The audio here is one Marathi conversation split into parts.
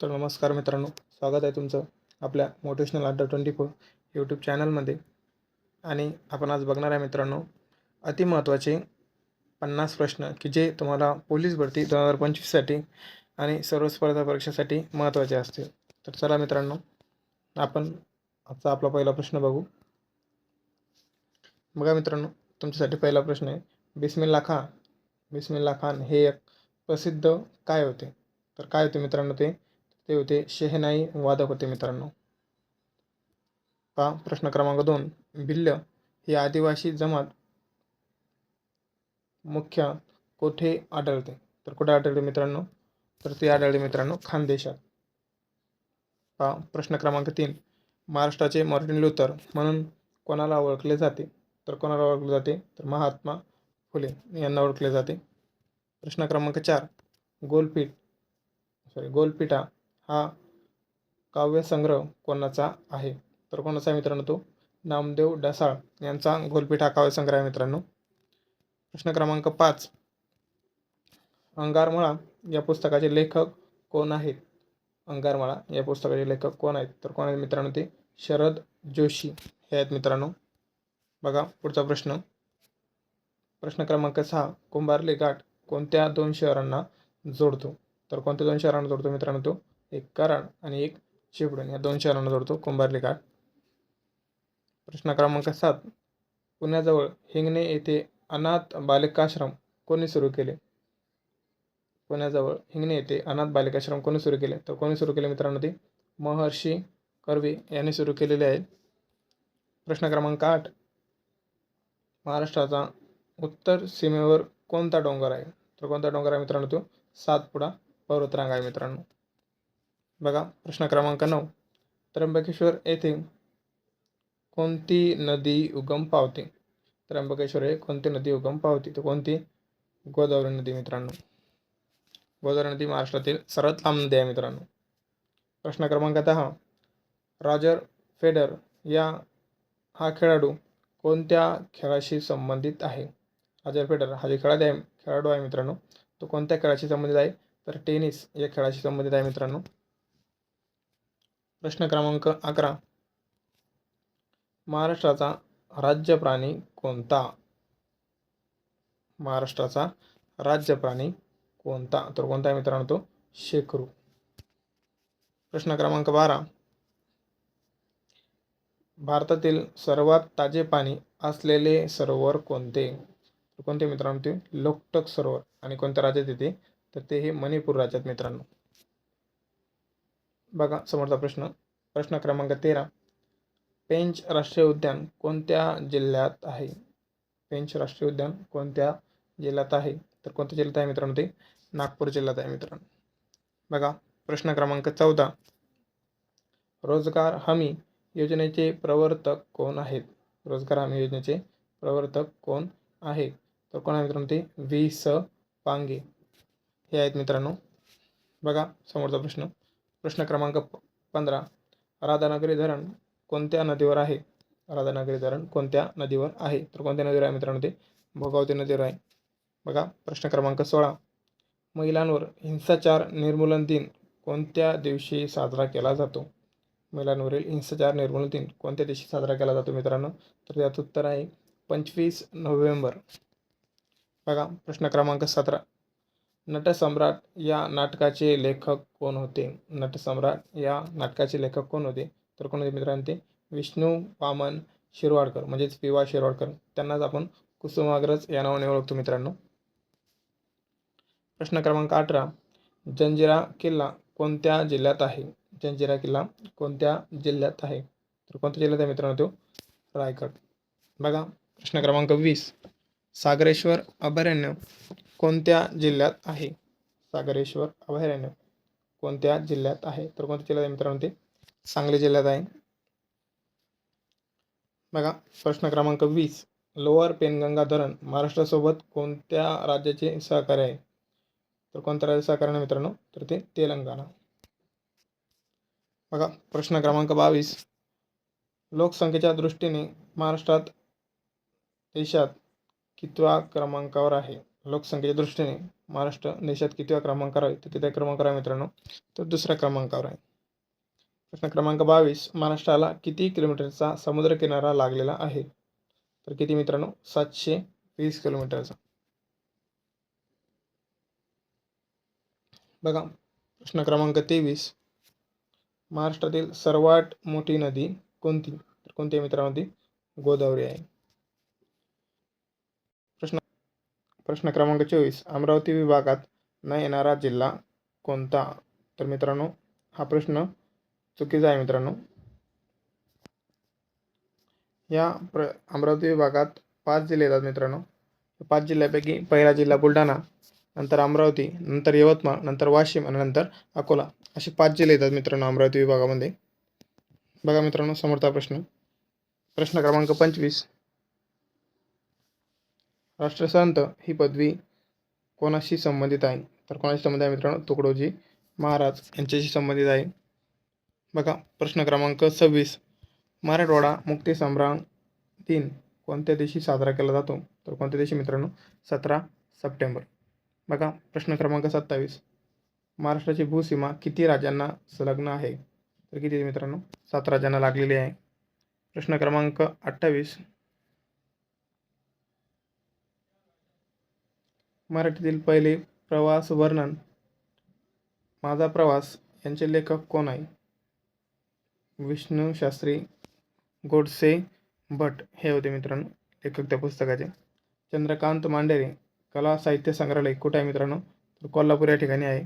तर नमस्कार मित्रांनो स्वागत आहे तुमचं आपल्या मोटिवेशनल अड्डा ट्वेंटी फोर यूट्यूब चॅनलमध्ये आणि आपण आज बघणार आहे मित्रांनो अतिमहत्त्वाचे पन्नास प्रश्न की जे तुम्हाला पोलीस भरती दोन हजार पंचवीससाठी आणि सर्व स्पर्धा परीक्षेसाठी महत्त्वाचे असतील. तर चला मित्रांनो आपण आजचा आपला पहिला प्रश्न बघू. बघा मित्रांनो तुमच्यासाठी पहिला प्रश्न आहे बिस्मिल्ला खान. बिस्मिल्ला खान हे एक प्रसिद्ध काय होते? तर काय होते मित्रांनो ते? ते होते शेहनाई वादक होते मित्रांनो. पहा प्रश्न क्रमांक दोन. भिल्ल ही आदिवासी जमात मुख्य कोठे आढळते? तर कुठे आढळते मित्रांनो? तर ते आढळते मित्रांनो खानदेशात. पहा प्रश्न क्रमांक तीन. महाराष्ट्राचे मॉर्टिन लुथर म्हणून कोणाला ओळखले जाते? तर कोणाला ओळखले जाते? तर महात्मा फुले यांना ओळखले जाते. प्रश्न क्रमांक चार. गोलपीठ सॉरी गोलपीठा हा काव्यसंग्रह कोणाचा आहे? तर कोणाचा आहे मित्रांनो तो? नामदेव डसाळ यांचा गोलपीठ हा काव्यसंग्रह आहे मित्रांनो. प्रश्न क्रमांक पाच. अंगारमळा या पुस्तकाचे लेखक कोण आहेत? अंगारमाळा या पुस्तकाचे लेखक कोण आहेत? तर कोण आहेत मित्रांनो ते? शरद जोशी हे आहेत मित्रांनो. बघा पुढचा प्रश्न. प्रश्न क्रमांक सहा. कुंभारले घाट कोणत्या दोन शहरांना जोडतो? तर कोणत्या दोन शहरांना जोडतो मित्रांनो तो? एक कराड आणि एक चिपळूण या दोन शहरांना जोडतो. कुंभारली घाट. प्रश्न क्रमांक सात. पुण्याजवळ हिंगणे येथे अनाथ बालिकाश्रम कोणी सुरू केले? पुण्याजवळ हिंगणे येथे अनाथ बालिकाश्रम कोणी सुरू केले? तर कोणी सुरू केले मित्रांनो ते? महर्षी कर्वे यांनी सुरू केलेले आहेत. प्रश्न क्रमांक आठ. महाराष्ट्राचा उत्तर सीमेवर कोणता डोंगर आहे? तर कोणता डोंगर आहे मित्रांनो तो? सातपुडा पर्वतरांग आहे मित्रांनो. बघा प्रश्न क्रमांक नऊ. त्र्यंबकेश्वर येथे कोणती नदी उगम पावते? त्र्यंबकेश्वर हे कोणती नदी उगम पावते? तर कोणती? गोदावरी नदी मित्रांनो. गोदावरी नदी महाराष्ट्रातील सर्वात लांब नदी आहे मित्रांनो. प्रश्न क्रमांक दहा. रॉजर फेडर या हा खेळाडू कोणत्या खेळाशी संबंधित आहे? रॉजर फेडर हा जे खेळाडू आहे खेळाडू आहे मित्रांनो. तो कोणत्या खेळाशी संबंधित आहे? तर टेनिस या खेळाशी संबंधित आहे मित्रांनो. प्रश्न क्रमांक अकरा. महाराष्ट्राचा राज्य प्राणी कोणता? महाराष्ट्राचा राज्य प्राणी कोणता? तर कोणता आहे मित्रांनो तो? शेकरू. प्रश्न क्रमांक बारा. भारतातील सर्वात ताजे पाणी असलेले सरोवर कोणते? तर कोणते मित्रांनो ते? लोकटक सरोवर. आणि कोणत्या राज्यात येते? तर ते हे मणिपूर राज्यात मित्रांनो. बघा समोरचा प्रश्न. प्रश्न क्रमांक तेरा. पेंच राष्ट्रीय उद्यान कोणत्या जिल्ह्यात आहे? पेंच राष्ट्रीय उद्यान कोणत्या जिल्ह्यात आहे? तर कोणत्या जिल्ह्यात आहे मित्रांनो ते? नागपूर जिल्ह्यात आहे मित्रांनो. बघा प्रश्न क्रमांक चौदा. रोजगार हमी योजनेचे प्रवर्तक कोण आहेत? रोजगार हमी योजनेचे प्रवर्तक कोण आहे? तर कोण आहे मित्रांनो ते? वी स पांगे. हे आहेत मित्रांनो. बघा समोरचा प्रश्न. प्रश्न क्रमांक प पंधरा. राधानगरी धरण कोणत्या नदीवर आहे? राधानगरी धरण कोणत्या नदीवर आहे? तर कोणत्या नदीवर आहे मित्रांनो ते? भोगावती नदीवर आहे. बघा प्रश्न क्रमांक सोळा. महिलांवर हिंसाचार निर्मूलन दिन कोणत्या दिवशी साजरा केला जातो? महिलांवरील हिंसाचार निर्मूलन दिन कोणत्या दिवशी साजरा केला जातो मित्रांनो? तर त्याचं उत्तर आहे पंचवीस नोव्हेंबर. बघा प्रश्न क्रमांक सतरा. नटसम्राट या नाटकाचे लेखक कोण होते? नटसम्राट या नाटकाचे लेखक कोण होते? तर कोण होते मित्रांनो ते? विष्णू वामन शिरवाडकर म्हणजेच पि वा शिरवाडकर. त्यांनाच आपण कुसुमाग्रज या नावाने ओळखतो मित्रांनो. प्रश्न क्रमांक अठरा. जंजिरा किल्ला कोणत्या जिल्ह्यात आहे? जंजिरा किल्ला कोणत्या जिल्ह्यात आहे? तर कोणत्या जिल्ह्यात आहे मित्रांनो तो? रायगड. बघा प्रश्न क्रमांक वीस. सागरेश्वर अभयारण्य कोणत्या जिल्ह्यात आहे? सागरेश्वर अभयारण्य. कोणत्या जिल्ह्यात आहे? तर कोणत्या जिल्ह्यात आहे मित्रांनो ते? सांगली जिल्ह्यात आहे. बघा प्रश्न क्रमांक वीस. लोअर पेनगंगा धरण महाराष्ट्रासोबत कोणत्या राज्याचे सहकार्य आहे? तर कोणत्या राज्य सहकार्य आहे मित्रांनो? तर ते तेलंगणा. बघा प्रश्न क्रमांक बावीस. लोकसंख्येच्या दृष्टीने महाराष्ट्रात देशात कितव्या क्रमांकावर आहे? लोकसंख्येच्या दृष्टीने महाराष्ट्र देशात कितव्या क्रमांकावर आहे? तर कितव्या क्रमांकावर आहे मित्रांनो. तर दुसऱ्या क्रमांकावर आहे. प्रश्न क्रमांक बावीस महाराष्ट्राला किती किलोमीटरचा समुद्रकिनारा लागलेला आहे? तर किती मित्रांनो? सातशे वीस किलोमीटरचा. बघा प्रश्न क्रमांक तेवीस. महाराष्ट्रातील सर्वात मोठी नदी कोणती? तर कोणती आहे मित्रांनो ती? गोदावरी आहे प्रश्न प्रश्न क्रमांक चोवीस. अमरावती विभागात न येणारा जिल्हा कोणता? तर मित्रांनो हा प्रश्न चुकीचा आहे मित्रांनो. या प्र अमरावती विभागात पाच जिल्हे येतात मित्रांनो. पाच जिल्ह्यापैकी पहिला जिल्हा बुलढाणा नंतर अमरावती नंतर यवतमाळ नंतर वाशिम आणि नंतर अकोला. असे पाच जिल्हे येतात मित्रांनो अमरावती विभागामध्ये. बघा मित्रांनो समोरचा प्रश्न. प्रश्न क्रमांक पंचवीस. राष्ट्रसंत ही पदवी कोणाशी संबंधित आहे? तर कोणाशी संबंधित आहे मित्रांनो? तुकडोजी महाराज यांच्याशी संबंधित आहे. बघा प्रश्न क्रमांक सव्वीस. मराठवाडा मुक्तीसंग्राम दिन कोणत्या दिवशी साजरा केला जातो? तर कोणत्या दिवशी मित्रांनो? सतरा सप्टेंबर. बघा प्रश्न क्रमांक सत्तावीस. महाराष्ट्राची भूसीमा किती राज्यांना संलग्न आहे? तर किती मित्रांनो? सात राज्यांना लागलेली आहे. प्रश्न क्रमांक अठ्ठावीस. मराठीतील पहिले प्रवास वर्णन. माझा प्रवास यांचे लेखक कोण आहे? विष्णू शास्त्री गोडसे भट. हे होते मित्रांनो लेखक त्या पुस्तकाचे. चंद्रकांत मांडेरे कला साहित्य संग्रहालय. कुठे आहे मित्रांनो? तर कोल्हापूर या ठिकाणी आहे.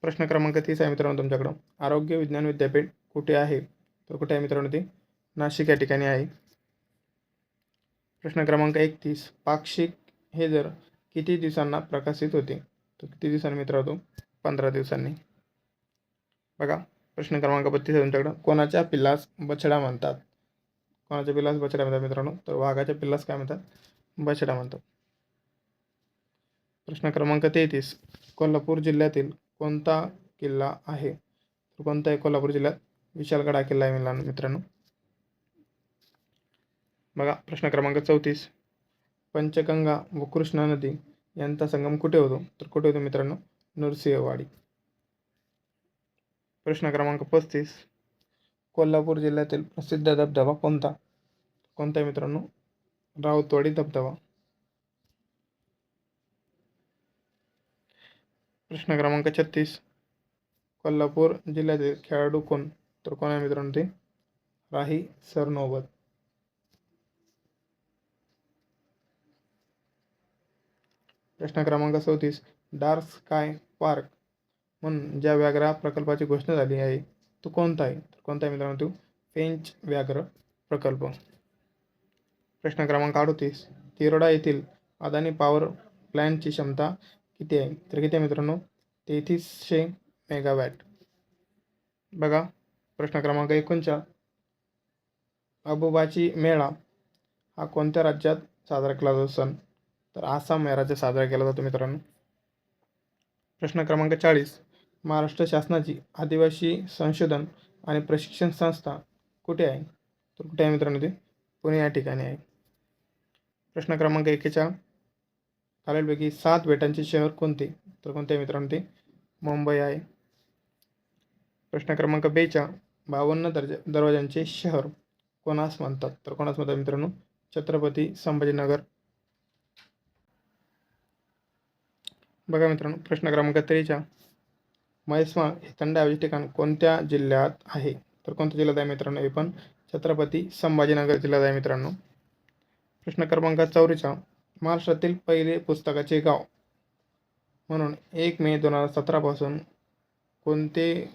प्रश्न क्रमांक तीस आहे मित्रांनो तुमच्याकडं. आरोग्य विज्ञान विद्यापीठ कुठे आहे? तर कुठे आहे मित्रांनो ते? नाशिक या ठिकाणी आहे. प्रश्न क्रमांक एकतीस. पाक्षिक हे जर किती दिवसांना प्रकाशित होते? तर किती दिवसांनी मित्र होतो पंधरा दिवसांनी. बघा प्रश्न क्रमांक बत्तीस आहे तुमच्याकडं. कोणाच्या पिल्लास बछडा म्हणतात? कोणाच्या पिल्लास बछडा म्हणतात मित्रांनो? तर वाघाच्या पिल्लास काय म्हणतात? बछडा म्हणतात. प्रश्न क्रमांक तेहतीस. कोल्हापूर जिल्ह्यातील कोणता किल्ला आहे? तर कोणता आहे कोल्हापूर जिल्ह्यात? विशालगडा किल्ला आहे मित्रांनो मित्रांनो. बघा प्रश्न क्रमांक चौतीस. पंचगंगा व कृष्णा नदी यांचा संगम कुठे होतो? तर कुठे होतो मित्रांनो? नरसिंहवाडी. प्रश्न क्रमांक पस्तीस. कोल्हापूर जिल्ह्यातील प्रसिद्ध धबधबा कोणता? कोणता मित्रांनो? राऊतवाडी धबधबा. प्रश्न क्रमांक छत्तीस. कोल्हापूर जिल्ह्यातील खेळाडू कोण? तर कोण आहे मित्रांनो ते? राही सरनोबत. प्रश्न क्रमांक चौतीस डार्क स्काय पार्क. म्हणून ज्या व्याघ्र प्रकल्पाची घोषणा झाली आहे तो कोणता आहे? तर कोणता आहे मित्रांनो तो? पेंच व्याघ्र प्रकल्प. प्रश्न क्रमांक अडतीस तिरोडा येथील अदानी पॉवर प्लॅनची क्षमता किती आहे? तर किती आहे मित्रांनो? तेहतीसशे मेगावॅट बघा प्रश्न क्रमांक एकोणचाळ अबुबाची मेळा हा कोणत्या राज्यात साजरा केला जातो? सण तर आसाम या राज्यात साजरा केला जातो मित्रांनो. प्रश्न क्रमांक चाळीस. महाराष्ट्र शासनाची आदिवासी संशोधन आणि प्रशिक्षण संस्था कुठे आहे? तर कुठे आहे मित्रांनो ते? पुणे या ठिकाणी आहे. प्रश्न क्रमांक एकेचाळ खालीलपैकी सात बेटांचे शहर कोणते? तर कोणते आहे मित्रांनो ते? मुंबई आहे. प्रश्न क्रमांक बेच्या बावन्न दर्जा दरवाजांचे शहर कोणास म्हणतात? तर कोणास म्हणतात मित्रांनो? छत्रपती संभाजीनगर बघा मित्रांनो प्रश्न क्रमांक त्रेचाळ म्हैसमाळ हे थंड हवेचे ठिकाण कोणत्या जिल्ह्यात आहे? तर कोणत्या जिल्ह्यात आहे मित्रांनो? हे पण छत्रपती संभाजीनगर जिल्ह्यात आहे मित्रांनो. प्रश्न क्रमांक चौरीचा. महाराष्ट्रातील पहिले पुस्तकाचे गाव. म्हणून एक मे दोन हजार सतरापासून कोणते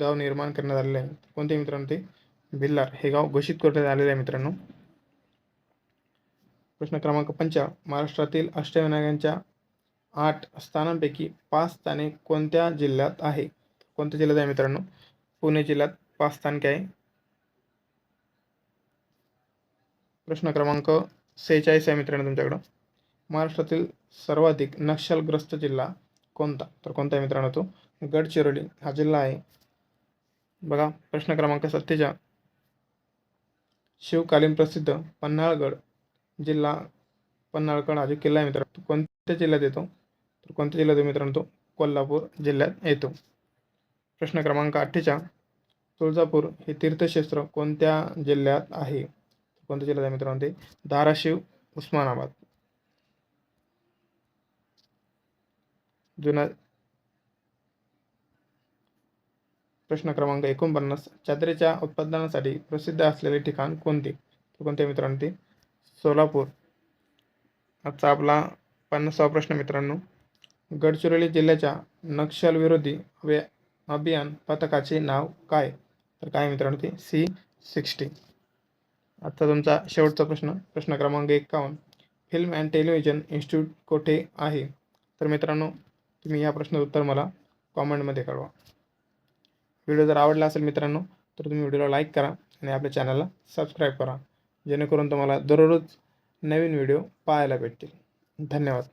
गाव निर्माण करण्यात आलेले आहे? कोणते मित्रांनो ते? भिल्लार. हे गाव घोषित करण्यात आलेले आहे मित्रांनो. प्रश्न क्रमांक पंचा. महाराष्ट्रातील अष्टविनायकांच्या आठ स्थानांपैकी पाच स्थाने कोणत्या जिल्ह्यात आहे? कोणत्या जिल्ह्यात आहे मित्रांनो? पुणे जिल्ह्यात पाच स्थानके आहे. प्रश्न क्रमांक सेहेचाळीस आहे मित्रांनो तुमच्याकडं. महाराष्ट्रातील सर्वाधिक नक्षलग्रस्त जिल्हा कोणता? तर कोणता आहे मित्रांनो तो? गडचिरोली हा जिल्हा आहे. बघा प्रश्न क्रमांक सत्तेचा शिवकालीन प्रसिद्ध पन्हाळगड जिल्हा पन्हाळगड हा जो किल्ला आहे मित्रांनो तो कोणत्या जिल्ह्यात येतो? तर कोणत्या जिल्ह्यात येतो मित्रांनो? तो कोल्हापूर जिल्ह्यात येतो. प्रश्न क्रमांक अठ्ठेचा तुळजापूर हे तीर्थक्षेत्र कोणत्या जिल्ह्यात आहे? कोणत्या जिल्ह्यात आहे मित्रांनो ते? धाराशिव उस्मानाबाद. जुना प्रश्न क्रमांक एकोणपन्नास. चादरीच्या उत्पादनासाठी प्रसिद्ध असलेले ठिकाण कोणते? तर कोणते मित्रांनो ते? सोलापूर. आजचा आपला पन्नासावा प्रश्न मित्रांनो. गडचिरोली जिल्ह्याच्या नक्षलविरोधी वे अभियान पथकाचे नाव काय? तर काय मित्रांनो ते? सी सिक्स्टी. आजचा तुमचा शेवटचा प्रश्न प्रश्न क्रमांक एकावन्न. फिल्म अँड टेलिव्हिजन इन्स्टिट्यूट कोठे आहे? तर मित्रांनो तुम्ही या प्रश्नाचं उत्तर मला कॉमेंटमध्ये कळवा. व्हिडिओ जर आवडला असेल मित्रांनो तर तुम्ही व्हिडिओला लाईक करा आणि आपल्या चॅनलला सबस्क्राईब करा. जेणेकरून तुम्हाला दररोज नवीन व्हिडिओ पाहायला भेटतील. धन्यवाद.